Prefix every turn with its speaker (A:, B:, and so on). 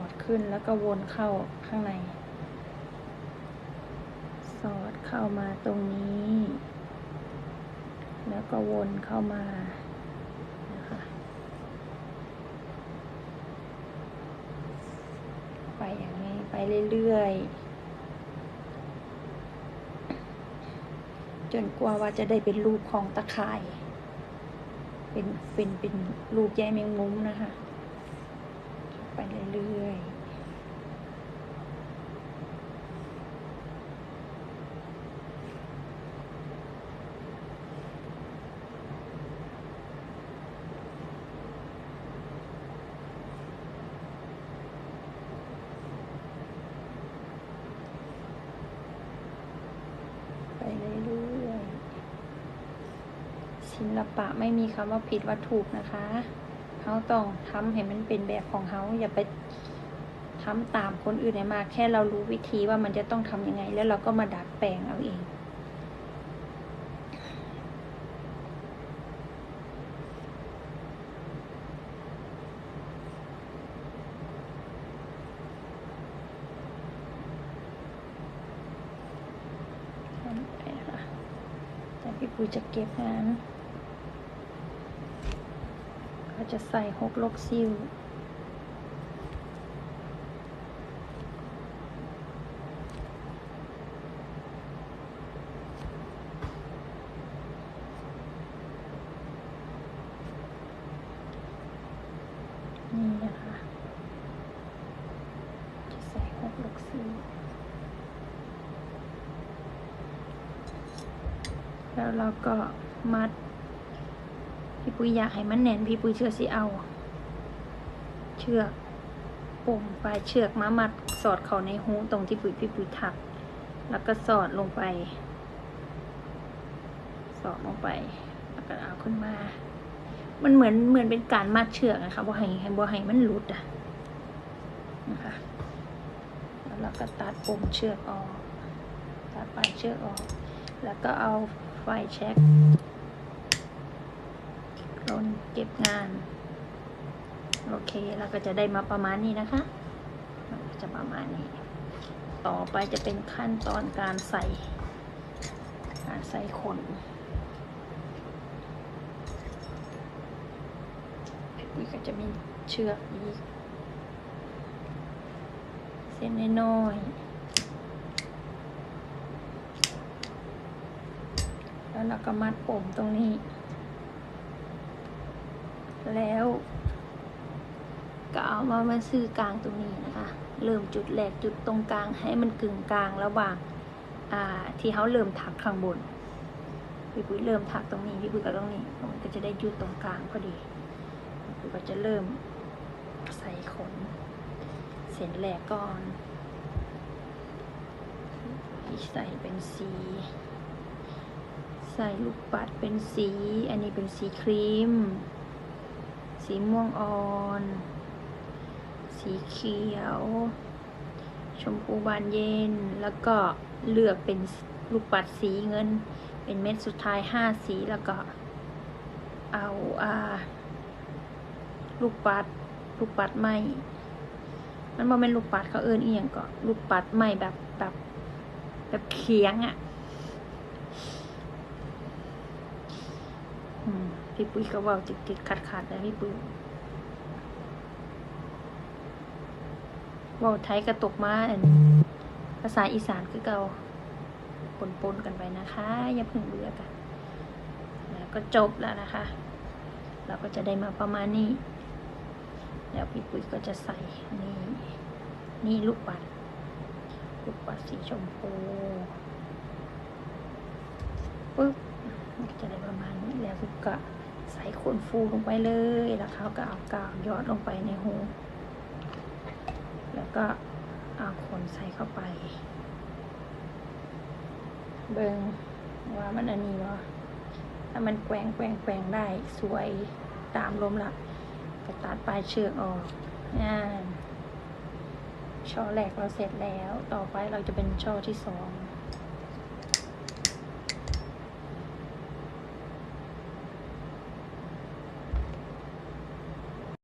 A: อดขึ้นแล้วก็วนเข้าข้างใน สอดเข้ามาตรงนี้ แล้วก็วนเข้ามานะคะไปอย่างนี้ไปเรื่อยๆ จนกว่าว่าจะได้เป็นรูปของตะข่าย เป็นเป็นเป็นรูปใยแมงมุมนะคะ ไปเรื่อยๆไปเรื่อยๆศิลปะไม่มีคำว่าผิดว่าถูกนะคะ เขาต้องทำให้มันเป็นแบบของเขาอย่าไปทำตามคนอื่นให้มากแค่เรารู้วิธีว่ามันจะต้องทำยังไง แล้วเราก็มาดัดแปลงเอาเองไปค่ะแต่พี่ปุ้ยจะเก็บงาน ก็จะใส่หกลกซิวนี่นะคะ จะใส่หกลกซิวแล้วเราก็มัด พี่ปุ้ยอยากให้มันแน่นพี่ปุ้ยเชื่อสิเอา เชือกปุ่มปลายเชือกมามัดสอดเข้าในหูตรงที่ปุ้ยพี่ปุ้ยถัก แล้วก็สอดลงไป สอดลงไป แล้วก็เอาขึ้นมา มันเหมือนเหมือนเป็นการมัดเชือกนะคะบ่ให้ให้บ่ให้มันหลุดอะนะคะแล้วเราก็ตัดปุ่มเชือกออก ตัดปลายเชือกออก แล้วก็เอาไฟแช็ก ลนเก็บงาน โอเคแล้วก็จะได้มาประมาณนี้นะคะ จะประมาณนี้ ต่อไปจะเป็นขั้นตอนการใส่ การใส่ขนนี่ก็จะมีเชือกอีก เส้นน้อยแล้วเราก็มัดผมตรงนี้ แล้วก็เอามามาซื้อกลางตรงนี้นะคะ เริ่มจุดแรกจุดตรงกลางให้มันกึ่งกลางระหว่างอ่าที่เขาเริ่มถักข้างบน พี่ปุ้ยเริ่มถักตรงนี้ พี่ปุ้ยก็ตรงนี้ มันก็จะได้จุดตรงกลางพอดี พี่ปุ้ยก็จะเริ่มใส่ขน เส้นแรกก่อนใส่เป็นสี ใส่ลูกปัดเป็นสี อันนี้เป็นสีครีม สีม่วงอ่อน สีเขียว ชมพูบานเย็น แล้วก็เลือกเป็นลูกปัดสีเงิน เป็นเม็ดสุดท้ายห้าสีแล้วก็เอาอ่าลูกปัด ลูกปัดไม้มันบ่แม่นลูกปัดเขาเอิ้นอีหยังก็ลูกปัดไม้แบบแบบแบบเคียงอะ่ะ อืม พี่ปุ้ยก็ว่าติดติดขัดขัดแล้วพี่ปุ้ยว่าไทยกระตกมาอันภาษาอีสานคือเก่าปนปนกันไปนะคะ อย่าเพิ่งเบื่อกันแล้วก็จบแล้วนะคะ เราก็จะได้มาประมาณนี้ แล้วพี่ปุ้ยก็จะใส่นี่นี่ลูกปัดลูกปัดสีชมพูปึ๊บจะได้ประมาณนี้แล้วก็ ใส่ขนฟูลงไปเลย แล้วเขาก็เอากาวหยอดลงไปในหู แล้วก็เอาขนใส่เข้าไป เบิงว่ามันอันนี้วะถ้ามันแกว่งแกว่งแกว่งได้สวยตามลมละก็ตัดปลายเชือกออกอ่าช่อแรกเราเสร็จแล้ว ต่อไปเราจะเป็นช่อที่สอง